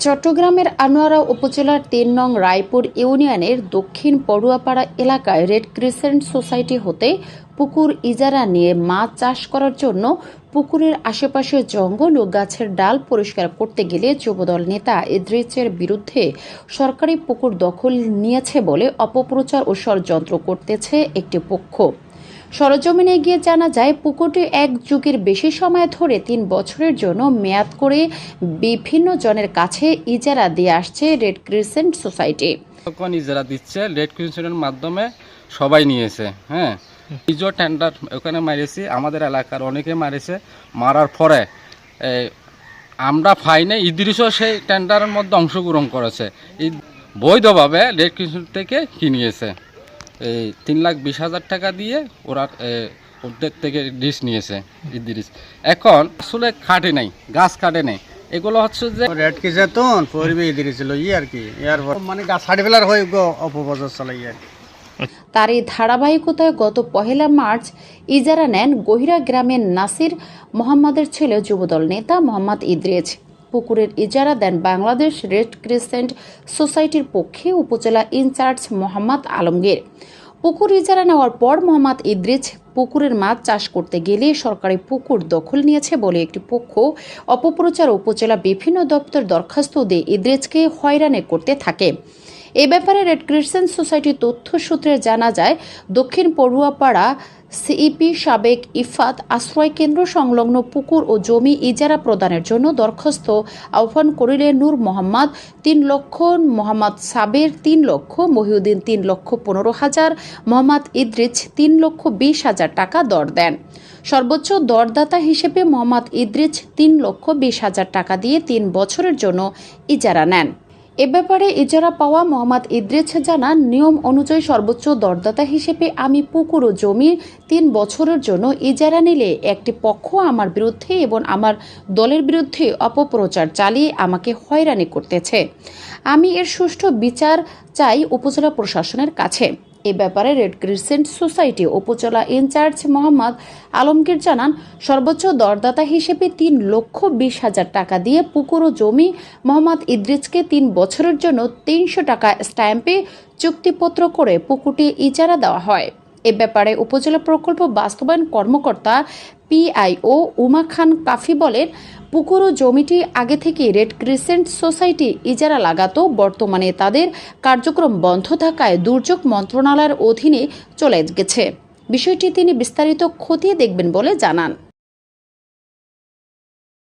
চট্টগ্রামের আনোয়ারা উপজেলার তিন নং রায়পুর ইউনিয়নের দক্ষিণ পড়ুয়াপাড়া এলাকায় রেড ক্রিসেন্ট সোসাইটি হতে পুকুর ইজারা নিয়ে মাছ চাষ করার জন্য পুকুরের আশেপাশে জঙ্গল ও গাছের ডাল পরিষ্কার করতে গেলে যুবদল নেতা ইদ্রিচের বিরুদ্ধে সরকারি পুকুর দখল নিয়েছে বলে অপপ্রচার ও ষড়যন্ত্র করতেছে একটি পক্ষ। সরজমিনে গিয়ে জানা যায়, পুকুরটি এক যুগের বেশি সময় ধরে তিন বছরের জন্য মেয়াদ করে বিভিন্ন জনের কাছে ইজারা দিয়ে আসছে রেড ক্রিসেন্ট সোসাইটি যখন ইজারা দিচ্ছে? রেড ক্রিসেন্টের মাধ্যমে সবাই নিয়েছে হ্যাঁ? নিজও টেন্ডার ওখানে মারিয়েছি, আমাদের এলাকার অনেকে মারিছে মারার পরে আমরা ফাইনে ইদ্রিসও সেই টেন্ডারের মধ্যে অংশগ্রহণ করেছে। বৈধভাবে রেড ক্রিসেন্ট থেকে কিনিয়েছে এই তিন লাখ বিশ হাজার টাকা দিয়ে ওরা ওদের থেকে ডিস নিয়েছে ইদ্রিস এখন আসলে কাটে নাই গাছ কাটে নাই। এগুলো হচ্ছে যে রেড কি যেতন পরিবে দিয়েছিল ই আর কি ইয়ার পর মানে গাছ হাড়ি ফেলার হয়ে গো অপপ্রচার চালাই আর তার এই ধারাবাহিকতায় গত পহেলা মার্চ ইজারা নেন গহিরা গ্রামের নাসির মোহাম্মদের ছেলে যুবদল নেতা মোহাম্মদ ইদ্রিজ পুকুরের ইজারা দেন বাংলাদেশ রেড ক্রিসেন্ট সোসাইটির পক্ষে উপজেলা ইনচার্জ মোহাম্মদ আলমগীর। পুকুর ইজারা নেওয়ার পর মোহাম্মদ ইদ্রিজ পুকুরের মাছ চাষ করতে গেলে সরকারি পুকুর দখল নিয়েছে বলে একটি পক্ষ অপপ্রচার উপজেলা বিভিন্ন দপ্তর দরখাস্ত দিয়ে ইদ্রিজকে হয়রানি করতে থাকে। এ ব্যাপারে রেড ক্রিসেন্ট সোসাইটির তথ্য সূত্রে জানা যায়, দক্ষিণ পড়ুয়াপাড়া সিইপি সাবেক ইফাত আশ্রয় কেন্দ্র সংলগ্ন পুকুর ও জমি ইজারা প্রদানের জন্য দরখাস্ত আহ্বান করিলে নূর মোহাম্মদ তিন লক্ষ, মোহাম্মদ সাবের তিন লক্ষ, মহিউদ্দিন তিন লক্ষ পনেরো হাজার, মোহাম্মদ ইদ্রিজ তিন লক্ষ বিশ হাজার টাকা দর দেন। সর্বোচ্চ দরদাতা হিসেবে মোহাম্মদ ইদ্রিজ তিন লক্ষ বিশ হাজার টাকা দিয়ে তিন বছরের জন্য ইজারা নেন। এ ব্যাপারে ইজারা পাওয়া মোহাম্মদ ইদ্রিস জানান, নিয়ম অনুযায়ী সর্বোচ্চ দরদাতা হিসেবে আমি পুকুর ও জমি তিন বছরের জন্য ইজারা নিলে একটি পক্ষ আমার বিরুদ্ধে এবং আমার দলের বিরুদ্ধে অপপ্রচার চালিয়ে আমাকে হয়রানি করতেছে। আমি এর সুষ্ঠু বিচার চাই উপজেলা প্রশাসনের কাছে। এ ব্যাপারে রেড ক্রিসেন্ট সোসাইটি উপজেলা ইনচার্জ মোহাম্মদ আলমগীর জানান, সর্বোচ্চ দরদাতা হিসেবে তিন লক্ষ বিশ হাজার টাকা দিয়ে পুকুর ও জমি মোহাম্মদ ইদ্রিজকে তিন বছরের জন্য তিনশো টাকা স্ট্যাম্পে চুক্তিপত্র করে পুকুরটি ইজারা দেওয়া হয়। এ ব্যাপারে উপজেলা প্রকল্প বাস্তবায়ন কর্মকর্তা পিআইও উমা খান কাফি বলেন, পুকুর ও জমিটি আগে থেকে রেড ক্রিসেন্ট সোসাইটি ইজারা লাগাতো, বর্তমানে তাদের কার্যক্রম বন্ধ থাকায় দুর্যোগ মন্ত্রণালয়ের অধীনে চলে গেছে। বিষয়টি তিনি বিস্তারিত খতিয়ে দেখবেন বলে জানান।